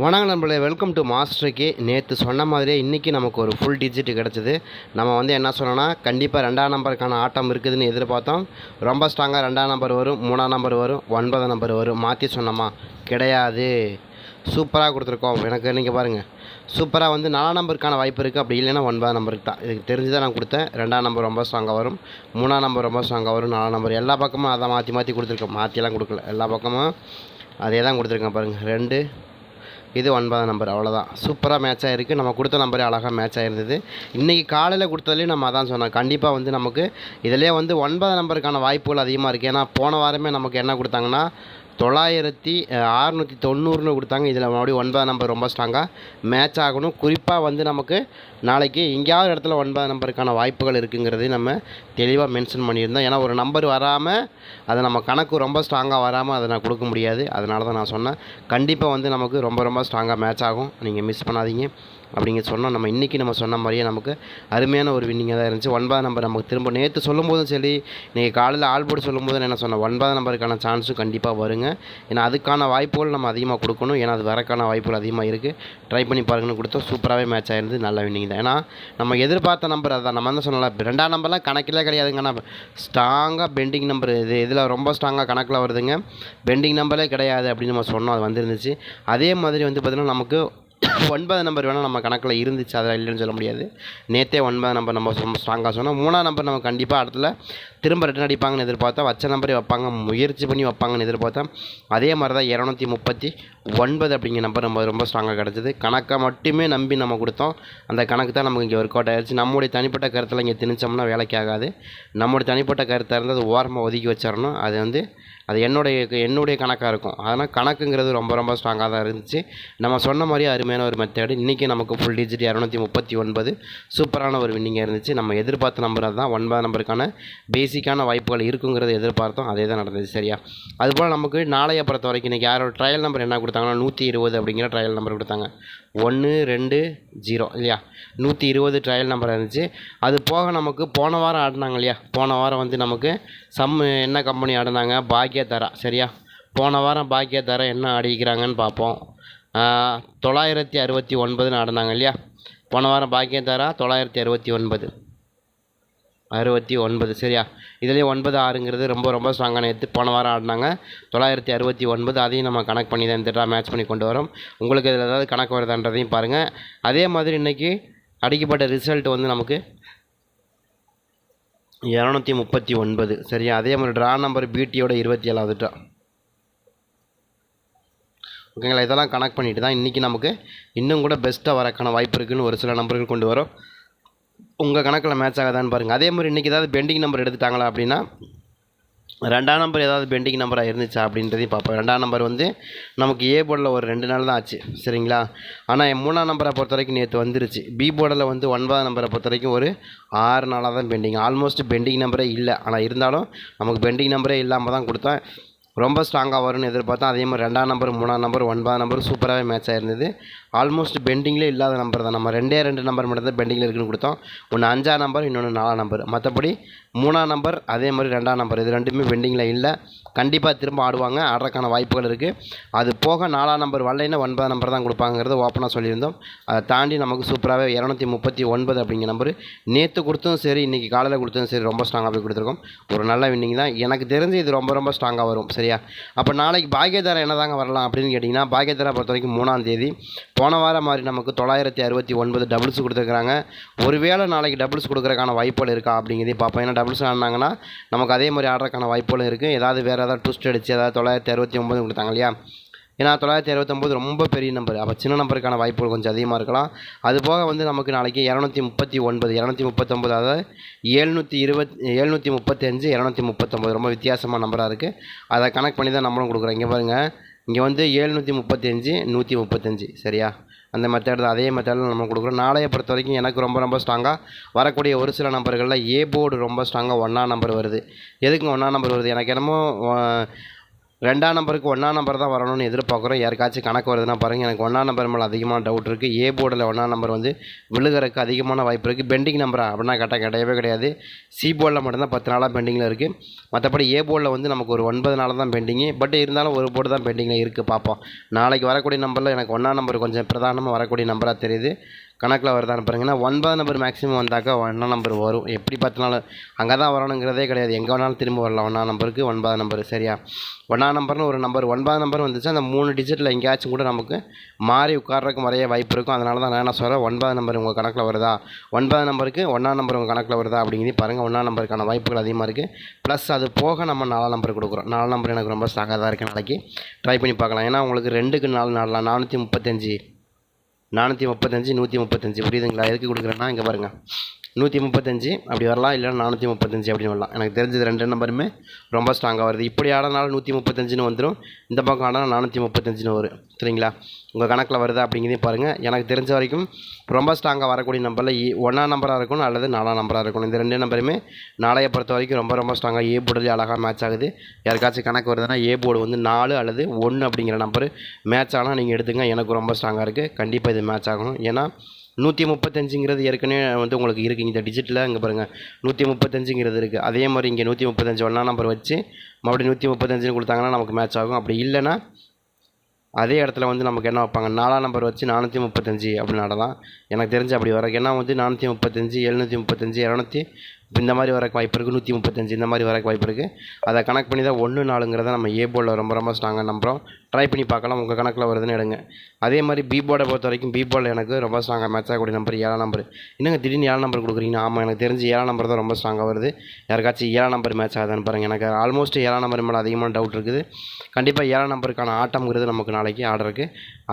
வணக்கம் நண்பர்களே welcome to மாஸ்டருக்கு நேற்று சொன்ன மாதிரியே இன்றைக்கி நமக்கு ஒரு ஃபுல் டிஜிட் கிடச்சிது. நம்ம வந்து என்ன சொன்னோன்னா கண்டிப்பாக ரெண்டாம் நம்பருக்கான ஆட்டம் இருக்குதுன்னு எதிர்பார்த்தோம். ரொம்ப ஸ்ட்ராங்காக ரெண்டாம் நம்பர் வரும் மூணாம் நம்பர் வரும் ஒன்பதாம் நம்பர் வரும். மாற்றி சொன்னோமா? கிடையாது. சூப்பராக கொடுத்துருக்கோம். எனக்கு நீங்கள் பாருங்கள் சூப்பராக வந்து நாலாம் நம்பருக்கான வாய்ப்பு இருக்குது அப்படி இல்லைன்னா ஒன்பதாம் நம்பருக்கு தான். இதுக்கு தெரிஞ்சு தான் நான் கொடுத்தேன். ரெண்டாம் நம்பர் ரொம்ப ஸ்ட்ராங்காக வரும். மூணாம் நம்பர் ரொம்ப ஸ்ட்ராங்காக வரும். நாலாம் நம்பர் எல்லா பக்கமும் அதை மாற்றி மாற்றி கொடுத்துருக்கோம். மாற்றியெல்லாம் கொடுக்கல. எல்லா பக்கமும் அதே தான் கொடுத்துருக்கேன் பாருங்கள் ரெண்டு இது ஒன்பதாம் நம்பர் அவ்வளோதான் சூப்பராக மேட்ச் ஆகிருக்கு நம்ம கொடுத்த நம்பரே அழகாக மேட்ச் ஆகிருந்தது இன்றைக்கி காலையில் கொடுத்ததுலேயும் நம்ம அதான் சொன்னோம். கண்டிப்பாக வந்து நமக்கு இதிலே வந்து ஒன்பதாம் நம்பருக்கான வாய்ப்புகள் அதிகமாக இருக்குது ஏன்னா போன வாரமே நமக்கு என்ன கொடுத்தாங்கன்னா தொள்ளாயிரத்தி அறுநூற்றி தொண்ணூறுன்னு கொடுத்தாங்க. இதில் மறுபடியும் ஒன்பதாம் நம்பர் ரொம்ப ஸ்ட்ராங்காக மேட்ச் ஆகணும். குறிப்பாக வந்து நமக்கு நாளைக்கு எங்கேயாவது இடத்துல ஒன்பதாம் நம்பருக்கான வாய்ப்புகள் இருக்குங்கிறது நம்ம தெளிவாக மென்ஷன் பண்ணியிருந்தோம். ஏன்னா ஒரு நம்பர் வராமல் அதை நம்ம கணக்கு ரொம்ப ஸ்ட்ராங்காக வராமல் அதை நான் கொடுக்க முடியாது. அதனால தான் நான் சொன்னேன். கண்டிப்பாக வந்து நமக்கு ரொம்ப ரொம்ப ஸ்ட்ராங்காக மேட்ச் ஆகும். நீங்கள் மிஸ் பண்ணாதீங்க. அப்படிங்க சொன்னோம். நம்ம இன்றைக்கி நம்ம சொன்ன மாதிரியே நமக்கு அருமையான ஒரு வின்னிங்காக தான் இருந்துச்சு. ஒன்பதாம் நம்பர் நமக்கு திரும்ப நேற்று சொல்லும்போதும் சரி நீங்கள் காலையில் ஆல் சொல்லும்போது நான் என்ன சொன்னேன்? ஒன்பதாம் நம்பருக்கான சான்ஸும் கண்டிப்பாக வருங்க. ஏன்னா அதுக்கான வாய்ப்புகள் நம்ம அதிகமாக கொடுக்கணும். ஏன்னா அது வரக்கான வாய்ப்புகள் அதிகமாக இருக்குது ட்ரை பண்ணி பாருங்கன்னு கொடுத்தோம் சூப்பராகவே மேட்ச் ஆயிருந்து நல்ல வின்னிங் தான். ஏன்னா நம்ம எதிர்பார்த்த நம்பர் அதான். நம்ம என்ன சொல்லலாம் ரெண்டாம் நம்பர்லாம் கணக்கிலே கிடையாதுங்க. ஆனால் ஸ்ட்ராங்காக பெண்டிங் நம்பர் இது. இதில் ரொம்ப ஸ்ட்ராங்காக கணக்கில் வருதுங்க. பெண்டிங் நம்பரே கிடையாது அப்படின்னு நம்ம சொன்னோம். அது வந்துருந்துச்சு. அதே மாதிரி வந்து பார்த்திங்கன்னா நமக்கு ஒன்பது நம்பர் வேணால் நம்ம கணக்கில் இருந்துச்சு அதில் இல்லைன்னு சொல்ல முடியாது. நேற்றே ஒன்பது நம்பர் நம்ம ரொம்ப ஸ்ட்ராங்காக சொன்னோம். மூணாம் நம்பர் நம்ம கண்டிப்பாக இடத்துல திரும்ப ரிட்டன் அடிப்பாங்கன்னு எதிர்பார்த்தா வச்ச நம்பரே வைப்பாங்க முயற்சி பண்ணி வைப்பாங்கன்னு எதிர்பார்த்தா அதே மாதிரி தான் இரநூத்தி முப்பத்தி ஒன்பது அப்படிங்கிற நம்பர் நம்ம ரொம்ப ஸ்ட்ராங்காக கிடச்சிது. கணக்கை மட்டுமே நம்பி நம்ம கொடுத்தோம். அந்த கணக்கு தான் நமக்கு இங்கே ஒர்க் அவுட் ஆயிடுச்சு நம்முடைய தனிப்பட்ட கருத்தில் இங்கே திணிச்சோம்னா வேலைக்கு ஆகாது. நம்முடைய தனிப்பட்ட கருத்தாக இருந்தால் அது ஓரமாக ஒதுக்கி வச்சிடணும் அது வந்து அது என்னுடைய என்னுடைய கணக்காக இருக்கும். அதனால் கணக்குங்கிறது ரொம்ப ரொம்ப ஸ்ட்ராங்காக தான் இருந்துச்சு. நம்ம சொன்ன மாதிரி அருமையான ஒரு மெத்தேடு இன்றைக்கி நமக்கு ஃபுல் டிஜிட் இரநூத்தி முப்பத்தி ஒன்பது. சூப்பரான ஒரு வின்னிங்காக இருந்துச்சு. நம்ம எதிர்பார்த்த நம்பர் தான் ஒன்பது நம்பருக்கான பேசிக்கான வாய்ப்புகள் இருக்குங்கிறத எதிர்பார்த்தோம். அதே தான் நடந்துச்சு சரியா? அதுபோல் நமக்கு நாளைய பொறுத்த வரைக்கும் இன்றைக்கி யாரோட ட்ரையல் நம்பர் என்ன கொடுத்தாங்கன்னா நூற்றி இருபது அப்படிங்கிற ட்ரையல் நம்பர் கொடுத்தாங்க. ஒன்று ரெண்டு ஜீரோ இல்லையா? நூற்றி இருபது ட்ரையல் நம்பர் இருந்துச்சு. அது போக நமக்கு போன வாரம் ஆடினாங்க இல்லையா? போன வாரம் வந்து நமக்கு சம் என்ன கம்பெனி ஆடினாங்க? பாக்கியதாரா சரியா? போன வாரம் பாக்கியதாரா என்ன ஆடிக்கிறாங்கன்னு பார்ப்போம். தொள்ளாயிரத்தி அறுபத்தி ஒன்பதுன்னு ஆடினாங்க இல்லையா? போன வாரம் பாக்யதரா தொள்ளாயிரத்தி அறுபத்தி ஒன்பது. அறுபத்தி ஒன்பது சரியா? இதுலேயே ஒன்பது ஆறுங்கிறது ரொம்ப ரொம்ப ஸ்ட்ராங்கான எடுத்து போன வாரம் ஆடினாங்க. தொள்ளாயிரத்தி அறுபத்தி ஒன்பது அதையும் நம்ம கணக்கு பண்ணி தான் இந்த மேட்ச் பண்ணி கொண்டு வரோம். உங்களுக்கு இதில் ஏதாவது கணக்கு வருதான்றதையும் பாருங்கள் அதே மாதிரி இன்றைக்கி அடிக்கப்பட்ட ரிசல்ட் வந்து நமக்கு இரநூத்தி முப்பத்தி ஒன்பது சரியா? அதே மாதிரி ட்ரா நம்பர் பிடியோட இருபத்தி ஏழாவது ட்ரா ஓகேங்களா? இதெல்லாம் கனெக்ட் பண்ணிட்டு தான் இன்றைக்கி நமக்கு இன்னும் கூட பெஸ்ட்டாக வரக்கான வாய்ப்பு இருக்குதுன்னு ஒரு சில நம்பர்கள் கொண்டு வரும். உங்கள் கணக்கில் மேட்ச் ஆகாதான்னு பாருங்கள் அதே மாதிரி இன்றைக்கி ஏதாவது பெண்டிங் நம்பர் எடுத்துட்டாங்களா அப்படின்னா ரெண்டாம் நம்பர் ஏதாவது பெண்டிங் நம்பராக இருந்துச்சா அப்படின்றதையும் பார்ப்போம். ரெண்டாம் நம்பர் வந்து நமக்கு ஏ போர்டில் ஒரு ரெண்டு நாள் தான் ஆச்சு சரிங்களா? ஆனால் என் மூணாம் நம்பரை பொறுத்த வரைக்கும் நேற்று வந்துருச்சு. பி போர்டில் வந்து ஒன்பதாம் நம்பரை பொறுத்த வரைக்கும் ஒரு ஆறு நாளாக தான் பெண்டிங் ஆல்மோஸ்ட் பெண்டிங் நம்பரே இல்லை. ஆனால் இருந்தாலும் நமக்கு பெண்டிங் நம்பரே இல்லாமல் தான் கொடுத்தேன். ரொம்ப ஸ்ட்ராங்காக வரும்னு எதிர்பார்த்தோம். அதே மாதிரி ரெண்டாம் நம்பர் மூணாம் நம்பர் ஒன்பதாம் நம்பர் சூப்பராகவே மேட்ச் ஆயிருந்தது. ஆல்மோஸ்ட் பெண்டிங்லேயே இல்லாத நம்பர் தான். நம்ம ரெண்டே ரெண்டு நம்பர் மட்டும் தான் பெண்டிங்கில் இருக்குன்னு கொடுத்தோம். ஒன்று அஞ்சாம் நம்பர் இன்னொன்று நாலாம் நம்பர் மற்றபடி மூணாம் நம்பர் அதே மாதிரி ரெண்டாம் நம்பர் இது ரெண்டுமே பெண்டிங்கில் இல்லை. கண்டிப்பாக திரும்ப ஆடுவாங்க. ஆடுறதுக்கான வாய்ப்புகள் இருக்குது அது போக நாலாம் நம்பர் வரலைன்னா ஒன்பதாம் நம்பர் தான் கொடுப்பாங்கிறது ஓப்பனாக சொல்லியிருந்தோம். அதை தாண்டி நமக்கு சூப்பராகவே இரநூத்தி முப்பத்தி ஒன்பது அப்படிங்கிற நம்பர் நேற்று கொடுத்தும் சரி இன்றைக்கி காலையில் கொடுத்தும் சரி ரொம்ப ஸ்ட்ராங்காக போய் கொடுத்துருக்கோம். ஒரு நல்ல வின்னிங் தான். எனக்கு தெரிஞ்சு இது ரொம்ப ரொம்ப ஸ்ட்ராங்காக வரும். சரியா? அப்போ நாளைக்கு பாக்கியதாரா என்ன தாங்க வரலாம் அப்படின்னு கேட்டிங்கன்னா பாக்கியதாரா பொறுத்த வரைக்கும் மூணாம் தேதி. போன வாரம் மாதிரி நமக்கு தொள்ளாயிரத்தி அறுபத்தி ஒன்பது டபுள்ஸ் கொடுத்துருக்குறாங்க. ஒருவேளை நாளைக்கு டபுள்ஸ் கொடுக்குறக்கான வாய்ப்புகள் இருக்கா அப்படிங்கிறதே பார்ப்போம். ஏன்னா டபுள்ஸ் ஆனாங்கன்னா நமக்கு அதே மாதிரி ஆடுறதுக்கான வாய்ப்புகளும் இருக்குது ஏதாவது வேறு ஏதாவது ட்விஸ்ட் அடித்து ஏதாவது தொள்ளாயிரத்தி அறுபத்தி ஒம்பது கொடுத்தாங்க இல்லையா? ஏன்னா தொள்ளாயிரத்தி அறுபத்தொம்போது ரொம்ப பெரிய நம்பர் அப்போ சின்ன நம்பருக்கான வாய்ப்புகள் கொஞ்சம் அதிகமாக இருக்கலாம். அது போக வந்து நமக்கு நாளைக்கு இரநூத்தி முப்பத்தி ஒன்பது இரநூத்தி முப்பத்தொம்பது அதாவது ஏழ்நூற்றி இருபத் எழுநூற்றி முப்பத்தஞ்சு இரநூத்தி முப்பத்தொம்பது ரொம்ப வித்தியாசமான நம்பராக இருக்குது அதை கனெக்ட் பண்ணி தான் நம்மளும் கொடுக்குறோம். இங்கே பாருங்கள் இங்கே வந்து ஏழ்நூற்றி முப்பத்தஞ்சு நூற்றி முப்பத்தஞ்சு. சரியா? அந்த மெத்தட் தான். அதே மெத்தடில் நம்ம கொடுக்குறோம். நாளைய பொறுத்த வரைக்கும் எனக்கு ரொம்ப ரொம்ப ஸ்ட்ராங்காக வரக்கூடிய ஒரு சில நம்பர்களில் ஏ போர்டு ரொம்ப ஸ்ட்ராங்காக ஒன்றா நம்பர் வருது. எதுக்கு ஒன்றா நம்பர் வருது? எனக்கு என்னமோ ரெண்டாம் நம்பருக்கு ஒன்றாம் நம்பர் தான் வரணும்னு எதிர்பார்க்குறோம். யாருக்காச்சும் கணக்கு வருதுன்னா பாருங்கள் எனக்கு ஒன்றாம் நம்பர் மேலே அதிகமான டவுட் இருக்குது ஏ போர்டில் ஒன்றாம் நம்பர் வந்து விழுகிறதுக்கு அதிகமான வாய்ப்பு இருக்குது பெண்டிங் நம்பரா அப்படின்னா கரெக்டாக கிடையவே கிடையாது. சி போர்டில் மட்டும்தான் பத்து நாளாக பெண்டிங்கில் இருக்குது மற்றபடி ஏ போர்டில் வந்து நமக்கு ஒரு ஒன்பது நாள் தான் பெண்டிங்கு பட் இருந்தாலும் ஒரு போர்டு தான் பெண்டிங்கில் இருக்குது பார்ப்போம். நாளைக்கு வரக்கூடிய நம்பரில் எனக்கு ஒன்றாம் நம்பர் கொஞ்சம் பிரதானமாக வரக்கூடிய நம்பராக தெரியுது. கணக்கில் வருதான்னு பாருங்கன்னா ஒன்பது நம்பர் மேக்ஸிமம் வந்தாக்கா ஒன்றாம் நம்பர் வரும். எப்படி பார்த்தினாலும் அங்கே தான் வரணுங்கிறதே கிடையாது. எங்கே வேணாலும் திரும்ப வரலாம். ஒன்றாம் நம்பருக்கு ஒன்பது நம்பர். சரியா? ஒன்றாம் நம்பர்னு ஒரு நம்பர் ஒன்பதாம் நம்பர் வந்துச்சு அந்த மூணு டிஜிட்டில் எங்கேயாச்சும் கூட நமக்கு மாறி உட்கார்றதுக்கு நிறைய வாய்ப்பு இருக்கும். அதனால தான் நான் என்ன சொல்கிறேன் ஒன்பதாம் நம்பர் உங்கள் கணக்கில் வருதா? ஒன்பதாம் நம்பருக்கு ஒன்றாம் நம்பர் உங்கள் கணக்கில் வருதா அப்படிங்கிறது பாருங்கள் ஒன்றாம் நம்பருக்கான வாய்ப்புகள் அதிகமாக இருக்குது ப்ளஸ் அது போக நம்ம நாலாம் நம்பர் கொடுக்குறோம். நாலாம் நம்பர் எனக்கு ரொம்ப ஸ்ட்ராங்காக தான் இருக்குது நாளைக்கு. ட்ரை பண்ணி பார்க்கலாம். ஏன்னா உங்களுக்கு ரெண்டுக்கு நாலு நாடலாம் நானூற்றி முப்பத்தஞ்சு நானூற்றி முப்பத்தஞ்சு நூற்றி முப்பத்தஞ்சு. புரியுதுங்களா? எதுக்கு கொடுக்குறேன்னா இங்கே பாருங்கள் நூற்றி முப்பத்தஞ்சு அப்படி வரலாம் இல்லைன்னா நானூற்றி முப்பத்தஞ்சு அப்படின்னு வரலாம். எனக்கு தெரிஞ்சது ரெண்டு நம்பருமே ரொம்ப ஸ்ட்ராங்காக வருது. இப்படி ஆடினாலும் நூற்றி முப்பத்தஞ்சுன்னு வந்துடும் இந்த பக்கம் ஆனால் நானூற்றி முப்பத்தஞ்சுன்னு வரும். சரிங்களா? உங்கள் கணக்கில் வருதா அப்படிங்கிறதையும் பாருங்கள் எனக்கு தெரிஞ்ச வரைக்கும் ரொம்ப ஸ்ட்ராங்காக வரக்கூடிய நம்பரில் ஒன்றாம் நம்பராக இருக்கணும் அல்லது நாலாம் நம்பராக இருக்கணும். இந்த ரெண்டு நம்பருமே நாளைய பொறுத்த வரைக்கும் ரொம்ப ரொம்ப ஸ்ட்ராங்காக ஏ போர்டுலேயே அழகாக மேட்ச் ஆகுது. யாருக்காச்சும் கணக்கு வருதுன்னா ஏ போர்டு வந்து நாலு அல்லது ஒன்று அப்படிங்கிற நம்பர் மேட்ச் ஆனால் நீங்கள் எடுத்துங்க. எனக்கு ரொம்ப ஸ்ட்ராங்காக இருக்குது கண்டிப்பாக இது மேட்ச் ஆகணும் ஏன்னா நூற்றி முப்பத்தஞ்சுங்கிறது ஏற்கனவே வந்து உங்களுக்கு இருக்குது இந்த டிஜிட்டில் இங்கே பாருங்கள் நூற்றி முப்பத்தஞ்சுங்கிறது இருக்குது அதே மாதிரி இங்கே நூற்றி முப்பத்தஞ்சு ஒன்றா நம்பர் வச்சு மறுபடியும் நூற்றி முப்பத்தஞ்சுன்னு கொடுத்தாங்கன்னா நமக்கு மேட்ச் ஆகும். அப்படி இல்லைன்னா அதே இடத்துல வந்து நமக்கு என்ன வைப்பாங்க? நாலாம் நம்பர் வச்சு நானூற்றி முப்பத்தஞ்சு அப்படின்னு நடலாம் எனக்கு தெரிஞ்சு அப்படி வர ஏன்னா வந்து நானூற்றி முப்பத்தஞ்சு எழுநூற்றி முப்பத்தஞ்சு இரநூத்தி இந்த மாதிரி வரக்கு வாய்ப்பு இருக்குது நூற்றி முப்பத்தஞ்சு இந்த மாதிரி வரக்கு வாய்ப்பு இருக்குது அதை கணக்கு பண்ணி தான் ஒன்று நாலுங்கிறத நம்ம ஏ ரொம்ப ரொம்ப ஸ்ட்ராங்காக நம்புகிறோம் ட்ரை பண்ணி பார்க்கலாம். உங்கள் கணக்கில் வருதுன்னு எடுங்க. அதே மாதிரி பி போர்டை பொறுத்த வரைக்கும் பி போர்டில் எனக்கு ரொம்ப ஸ்ட்ராங்காக மேட்ச் ஆகக்கூடிய நம்பர் ஏழாம் நம்பர் என்னங்க திடீர்னு ஏழாம் நம்பர் கொடுக்குறீங்க? ஆமாம் எனக்கு தெரிஞ்சு ஏழாம் நம்பர் தான் ரொம்ப ஸ்ட்ராங்காக வருது. யாருக்காச்சும் ஏழாம் நம்பர் மேட்ச் ஆகுதுன்னு பாருங்கள் எனக்கு ஆல்மோஸ்ட் ஏழாம் நம்பர் மேலே அதிகமான டவுட் இருக்குது. கண்டிப்பாக ஏழாம் நம்பருக்கான ஆட்டம்ங்கிறது நமக்கு நாளைக்கு ஆர்டருக்கு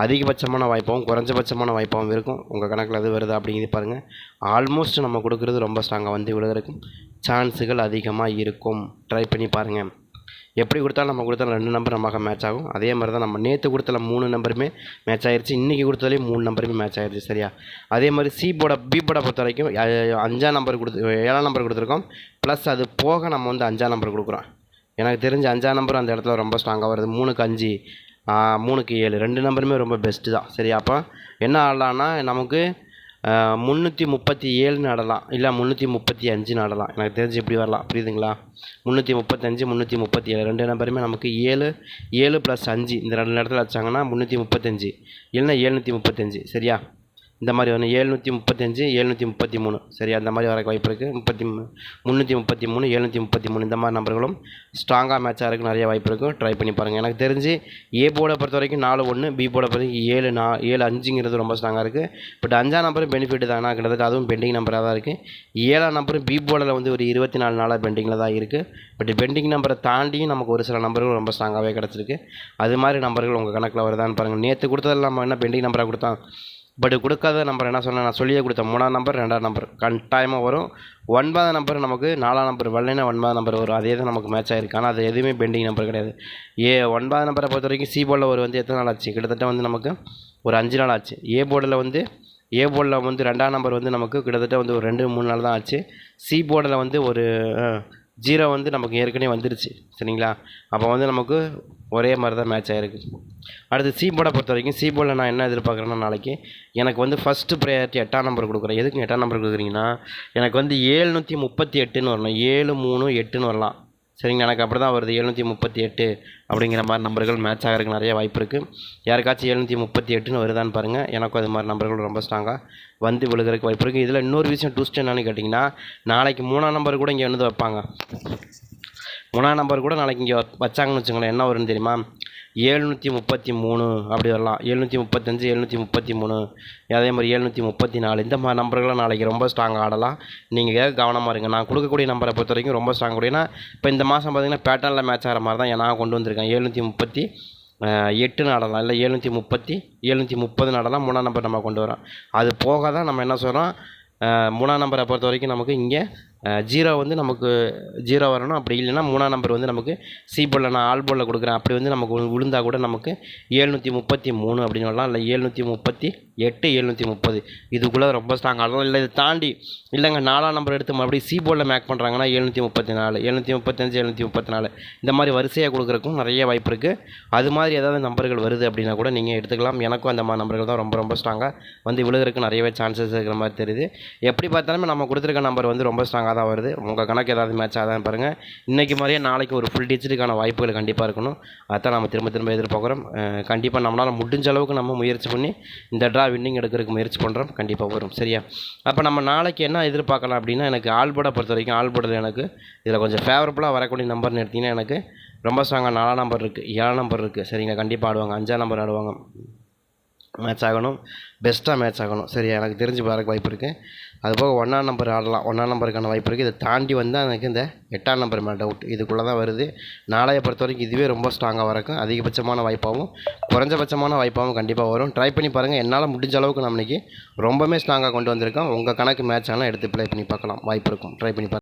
அதிகபட்சமான வாய்ப்பாகவும் குறைஞ்சபட்சமான வாய்ப்பாகவும் இருக்கும். உங்கள் கணக்கில் அது வருது அப்படிங்கிறது பாருங்கள் ஆல்மோஸ்ட் நம்ம கொடுக்குறது ரொம்ப ஸ்ட்ராங்காக வந்து விழுகிறதுக்கு சான்ஸுகள் அதிகமாக இருக்கும். ட்ரை பண்ணி பாருங்கள் எப்படி கொடுத்தாலும் நம்ம கொடுத்தாலும் ரெண்டு நம்பர் நமக்கு மேட்ச் ஆகும். அதே மாதிரி தான் நம்ம நேற்று கொடுத்தல மூணு நம்பருமே மேட்ச் ஆயிடுச்சு இன்றைக்கி கொடுத்தாலே மூணு நம்பருமே மேட்ச் ஆயிடுச்சு சரியா? அதே மாதிரி சி போட பி போட பொறுத்த வரைக்கும் அஞ்சாம் நம்பர் கொடுத்து ஏழாம் நம்பர் கொடுத்துருக்கோம். ப்ளஸ் அது போக நம்ம வந்து அஞ்சாம் நம்பர் கொடுக்குறோம். எனக்கு தெரிஞ்ச அஞ்சாம் நம்பர் அந்த இடத்துல ரொம்ப ஸ்ட்ராங்காக வருது. மூணுக்கு அஞ்சு மூணுக்கு ஏழு. ரெண்டு நம்பருமே ரொம்ப பெஸ்ட்டு தான். சரியா? அப்போ என்ன ஆடலான்னா நமக்கு முந்நூற்றி முப்பத்தி ஏழு நடலாம். இல்லை முந்நூற்றி முப்பத்தி அஞ்சு நடலாம். எனக்கு தெரிஞ்சு இப்படி வரலாம். புரியுதுங்களா? முந்நூற்றி முப்பத்தஞ்சு முந்நூற்றி முப்பத்தி ஏழு. ரெண்டு நம்பருமே நமக்கு ஏழு ஏழு ப்ளஸ் அஞ்சு. இந்த ரெண்டு இடத்துல வச்சாங்கன்னா முந்நூற்றி முப்பத்தஞ்சு இல்லைன்னா ஏழ்நூற்றி முப்பத்தஞ்சு சரியா? இந்த மாதிரி வரும் ஏழ்நூற்றி முப்பத்தஞ்சு ஏழ்நூற்றி முப்பத்தி மூணு. சரி அந்த மாதிரி வர வாய்ப்பு இருக்குது முப்பத்தி மூ முந்நூற்றி முப்பத்தி மூணு ஏழ்நூற்றி முப்பத்தி மூணு. இந்த மாதிரி நம்பர்களும் ஸ்ட்ராங்காக மேட்ச் ஆகிறதுக்கு நிறைய வாய்ப்பு இருக்கும் ட்ரை பண்ணி பாருங்கள் எனக்கு தெரிஞ்சு ஏ போர்டை பொறுத்த வரைக்கும் நாலு ஒன்று பி போர்டை பொறுத்த வரைக்கும் ஏழு நா ஏழு அஞ்சுங்கிறது ரொம்ப ஸ்ட்ராங்காக இருக்குது பட் அஞ்சாம் நம்பரும் பெனிஃபிட் தானா. கிட்டத்தட்ட அதுவும் பெண்டிங் நம்பராக தான் இருக்குது ஏழாம் நம்பரும் பி போர்டில் வந்து ஒரு இருபத்தி நாலு நாளாக பெண்டிங்கில் தான் இருக்குது பட் பெண்டிங் நம்பரை தாண்டியும் நமக்கு ஒரு சில நம்பர்கள் ரொம்ப ஸ்ட்ராங்காகவே கிடச்சிருக்கு. அது மாதிரி நம்பர்கள் உங்கள் கணக்கில் வருதான்னு பாருங்கள் நேற்று கொடுத்ததெல்லாம் நம்ம என்ன பெண்டிங் நம்பராக கொடுத்தான் பட் கொடுக்காத நம்பர் என்ன சொன்னேன் நான் சொல்லியே கொடுத்தேன். மூணாம் நம்பர் ரெண்டாம் நம்பர். கட்டாயமாக வரும். ஒன்பதாம் நம்பர் நமக்கு நாலாம் நம்பர் வரலைன்னா ஒன்பதாம் நம்பர் வரும். அதே தான் நமக்கு மேட்ச் ஆகிருக்கு ஆனால் அது எதுவுமே பெண்டிங் நம்பர் கிடையாது. ஏ ஒன்பதாம் நம்பரை பொறுத்த வரைக்கும் சி போர்டில் ஒரு வந்து எத்தனை நாள் ஆச்சு? கிட்டத்தட்ட வந்து நமக்கு ஒரு அஞ்சு நாள் ஆச்சு. ஏ போர்டில் வந்து ஏ போர்டில் வந்து ரெண்டாம் நம்பர் வந்து நமக்கு கிட்டத்தட்ட வந்து ஒரு ரெண்டு மூணு நாள் தான் ஆச்சு. சி போர்டில் வந்து ஒரு ஜீரோ வந்து நமக்கு ஏற்கனவே வந்துருச்சு. சரிங்களா? அப்போ வந்து நமக்கு ஒரே மாதிரி தான் மேட்ச் ஆகிருக்கு அடுத்து சி போர்டை பொறுத்த வரைக்கும் சி போர்டில் நான் என்ன எதிர்பார்க்குறேன்னா நாளைக்கு எனக்கு வந்து ஃபஸ்ட்டு ப்ரையாரிட்டி எட்டாம் நம்பர் கொடுக்குறேன். எதுக்கு எட்டாம் நம்பர் கொடுக்குறீங்கன்னா எனக்கு வந்து ஏழ்நூற்றி முப்பத்தி எட்டுன்னு வரணும். ஏழு மூணு எட்டுன்னு வரலாம். சரிங்க எனக்கு அப்படி தான் வருது. எழுநூற்றி முப்பத்தி எட்டு அப்படிங்கிற மாதிரி நம்பர்கள் மேட்ச் ஆகிறதுக்கு நிறைய வாய்ப்பு இருக்குது யாருக்காச்சும் எழுநூற்றி முப்பத்தி எட்டுன்னு வருதான்னு பாருங்கள் எனக்கும் அது மாதிரி நம்பர்கள் ரொம்ப ஸ்ட்ராங்காக வந்து விழுகிறதுக்கு வாய்ப்பு இருக்குது இதில் இன்னொரு விஷயம் டூஸ்ட் என்னன்னு கேட்டிங்கன்னா நாளைக்கு மூணாம் நம்பர் கூட இங்கே வந்து வைப்பாங்க. மூணாம் நம்பர் கூட நாளைக்கு இங்கே வச்சாங்கன்னு வச்சுங்களேன் என்ன வரும்னு தெரியுமா? ஏழ்நூற்றி முப்பத்தி மூணு அப்படி வரலாம். எழுநூற்றி முப்பத்தஞ்சு எழுநூற்றி முப்பத்தி மூணு. அதே மாதிரி எழுநூற்றி முப்பத்தி நாலு. இந்த மாதிரி நம்பர்களை நாளைக்கு ரொம்ப ஸ்ட்ராங் ஆடலாம். நீங்கள் கவனமாக இருங்க. நான் கொடுக்கக்கூடிய நம்பரை பொறுத்த வரைக்கும் ரொம்ப ஸ்ட்ராங் கூடியனா இப்போ இந்த மாதம் பார்த்தீங்கன்னா பேட்டர்னில் மேட்ச் ஆகிற மாதிரி தான் நான் கொண்டு வந்திருக்கேன் எழுநூற்றி முப்பத்தி எட்டு நடலாம் இல்லை எழுநூற்றி முப்பத்தி எழுநூற்றி முப்பது நடலாம் மூணாம் நம்பர் நம்ம கொண்டு வரோம். அது போக தான் நம்ம என்ன சொல்கிறோம் மூணாம் நம்பரை பொறுத்த வரைக்கும் நமக்கு இங்கே ஜீரோ வந்து நமக்கு ஜீரோ வரணும். அப்படி இல்லைன்னா மூணாம் நம்பர் வந்து நமக்கு சி போர்டில் நான் ஆல் போலில் கொடுக்குறேன். அப்படி வந்து நமக்கு விழுந்தால் கூட நமக்கு ஏழ்நூற்றி முப்பத்தி மூணு அப்படின்னு சொல்லலாம் இல்லை ஏழ்நூற்றி முப்பத்தி எட்டு ஏழ்நூற்றி முப்பது. இதுக்குள்ளே ரொம்ப ஸ்ட்ராங் அதெல்லாம் இல்லை இதை தாண்டி இல்லைங்க நாலாம் நம்பர் எடுத்து மறுபடியும் சி போலில் மேக் பண்ணுறாங்கன்னா ஏழ்நூற்றி முப்பத்தி நாலு ஏழ்நூற்றி முப்பத்தஞ்சு ஏழ்நூற்றி முப்பத்தி நாலு. இந்த மாதிரி வரிசையாக கொடுக்குறக்கும் நிறைய வாய்ப்பு இருக்குது அது மாதிரி ஏதாவது நம்பர்கள் வருது அப்படின்னா கூட நீங்கள் எடுத்துக்கலாம். எனக்கும் அந்த மாதிரி நம்பர்கள் தான் ரொம்ப ரொம்ப ஸ்ட்ராங்காக வந்து விழுகிறதுக்கு நிறையவே சான்சஸ் இருக்கிற மாதிரி தெரியுது. எப்படி பார்த்தாலுமே நம்ம கொடுத்துருக்க நம்பர் வந்து ரொம்ப ஸ்ட்ராங்காக தான் வருது. உங்கள் கணக்கு ஏதாவது மேட்ச் ஆகாதான் பாருங்கள் இன்றைக்கி மாதிரியே நாளைக்கு ஒரு ஃபுல் டிஜிட்டுக்கான வாய்ப்புகள் கண்டிப்பாக இருக்கணும். அதான் நம்ம திரும்ப திரும்ப எதிர்பார்க்குறோம். கண்டிப்பாக நம்மளால் முடிஞ்ச அளவுக்கு நம்ம முயற்சி பண்ணி இந்த ட்ரா வின்னிங் எடுக்கிறதுக்கு முயற்சி பண்ணுறோம் கண்டிப்பாக வரும். சரியா? அப்போ நம்ம நாளைக்கு என்ன எதிர்பார்க்கலாம் அப்படின்னா எனக்கு ஆல்போர்டை பொறுத்த வரைக்கும் ஆல்போர்டில் எனக்கு இதில் கொஞ்சம் ஃபேவரபுளாக வரக்கூடிய நம்பர்னு எடுத்திங்கன்னா எனக்கு ரொம்ப ஸ்ட்ராங்காக நாலாம் நம்பர் இருக்குது ஏழாம் நம்பர் இருக்குது சரிங்க கண்டிப்பாக ஆடுவாங்க. அஞ்சாம் நம்பர் ஆடுவாங்க. மேட்ச் ஆகணும். பெஸ்ட்டாக மேட்ச் ஆகணும். சரியா? எனக்கு தெரிஞ்சு வரக்கு வாய்ப்பு இருக்குது அதுபோக ஒன்றாம் நம்பர் ஆடலாம். ஒன்றாம் நம்பருக்கான வாய்ப்பு இருக்குது இதை தாண்டி வந்தால் எனக்கு இந்த எட்டாம் நம்பர் மேலே டவுட் இதுக்குள்ளே தான் வருது. நாளைய பொறுத்த வரைக்கும் இதுவே ரொம்ப ஸ்ட்ராங்காக வரக்கும். அதிகபட்சமான வாய்ப்பாகவும் குறைஞ்சபட்சமான வாய்ப்பாகவும் கண்டிப்பாக வரும். ட்ரை பண்ணி பாருங்கள் என்னால் முடிஞ்ச அளவுக்கு நம்ம ரொம்பவே ஸ்ட்ராங்காக கொண்டு வந்திருக்கோம் உங்கள் கணக்கு மேட்ச் ஆனால் எடுத்து ப்ளே பண்ணி பார்க்கலாம். வாய்ப்பு இருக்கும். ட்ரை பண்ணி பார்க்கலாம்